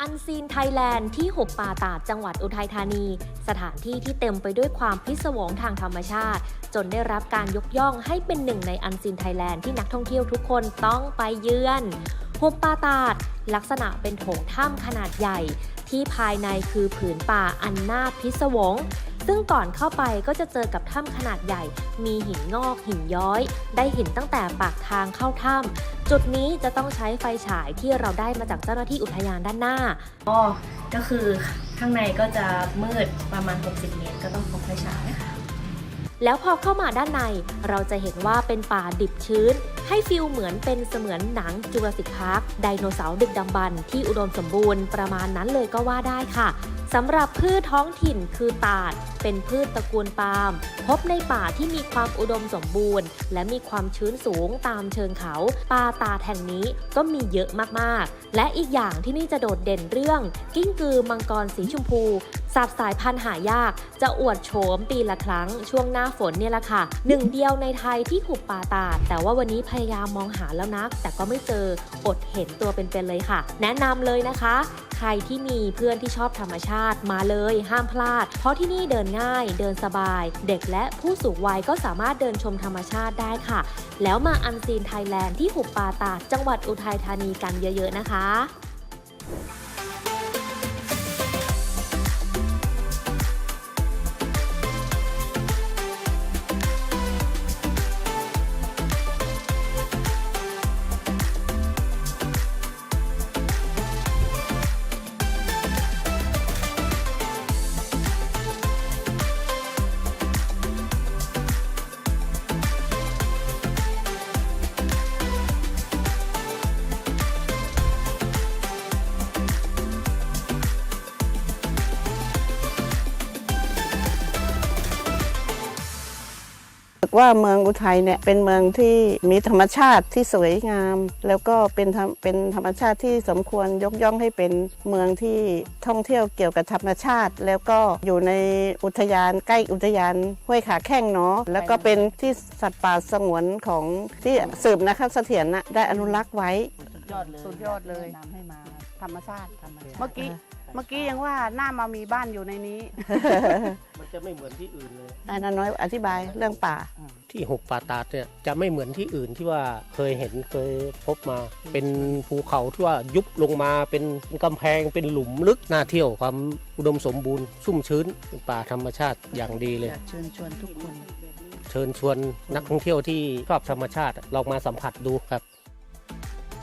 อันซีนไทยแลนด์ที่หุบป่าตาดจังหวัดอุทัยธานี สถานที่ที่เต็มไปด้วยความพิศวงทางธรรมชาติ จนได้รับการยกย่องให้เป็นหนึ่งในอันซีนไทยแลนด์ที่นักท่องเที่ยวทุกคนต้องไปเยือนหุบป่าตาด ลักษณะเป็นโถงถ้ำขนาดใหญ่ ที่ภายในคือผืนป่าอันน่าพิศวง ซึ่งก่อนเข้าไปก็จะเจอกับถ้ำขนาดใหญ่ มีหินงอกหินย้อย ได้เห็นตั้งแต่ปากทางเข้าถ้ำจุดนี้จะต้องใช้ไฟฉายที่เราได้มาจากเจ้าหน้าที่อุทยานด้านหน้าก็ก็คือข้างในก็จะมืดประมาณ 60 เมตร ก็ต้องพกไฟฉายค่ะแล้วพอเข้ามาด้านในเราจะเห็นว่าเป็นป่าดิบชื้น ให้ฟิลเหมือนเป็นเสมือนหนังจูราสสิกพาร์คไดโนเสาร์ดึกดำบรรพ์ที่อุดมสมบูรณ์ประมาณนั้นเลยก็ว่าได้ค่ะ สำหรับพืชท้องถิ่นคือตาด เป็นพืชตระกูลปาล์ม พบในป่าที่มีความอุดมสมบูรณ์ และมีความชื้นสูงตามเชิงเขาป่าตาแห่งนี้ก็มีเยอะมากๆ และอีกอย่างที่นี่จะโดดเด่นเรื่อง กิ้งกือมังกรสีชมพูสัตว์สายพันธุ์หายาก จะอวดโฉมปีละครั้งช่วงหน้าฝนเนี่ยแหละค่ะ หนึ่งเดียวในไทยที่หุบป่าตาด แต่ว่าวันนี้พยายามมองหาแล้วนะแต่ก็ไม่เจออดเห็นตัวเป็นๆเลยค่ะ แนะนำเลยนะคะ ใครที่มีเพื่อนที่ชอบธรรมชาติมาเลยห้ามพลาด เพราะที่นี่เดินง่าย เดินสบาย เด็กและผู้สูงวัยก็สามารถเดินชมธรรมชาติได้ค่ะ แล้วมาอันซีนไทยแลนด์ที่หุบป่าตาดจังหวัดอุทัยธานีกันเยอะๆนะคะ สึกว่าเมืองอุทัยเนี่ยเป็นเมืองที่มีธรรมชาติที่สวยงาม แล้วก็เป็นธรรมเป็นธรรมชาติที่สมควรยกย่องให้เป็นเมืองที่ท่องเที่ยวเกี่ยวกับธรรมชาติ แล้วก็อยู่ในอุทยานใกล้อุทยานห้วยขาแข้งเนาะแล้วก็เป็นที่สัตว์ป่าสงวนของที่สืบนะคะเสถียรนะได้อนุรักษ์ไว้สุดยอดเลยสุดยอดเลยแนะนำให้มาธรรมชาติธรรมชาติเมื่อกี้เมื่อกี้ยังว่าหน้ามามีบ้านอยู่ในนี้มัน จะไม่เหมือนที่อื่นเลยอานาน้อยอธิบายเรื่องป่า ที่หุบป่าตาดเนี่ยจะไม่เหมือนที่อื่นที่ว่าเคยเห็นเคยพบมา เป็นภูเขาที่ว่ายุบลงมาเป็นกำแพงเป็นหลุมลึกน่าเที่ยวความอุดมสมบูรณ์ชุ่มชื้นเป็นป่าธรรมชาติอย่างดีเลยอยากเชิญชวนทุกคน เชิญชวนนักท่องเที่ยวที่ชอบธรรมชาติลองมาสัมผัสดูครับ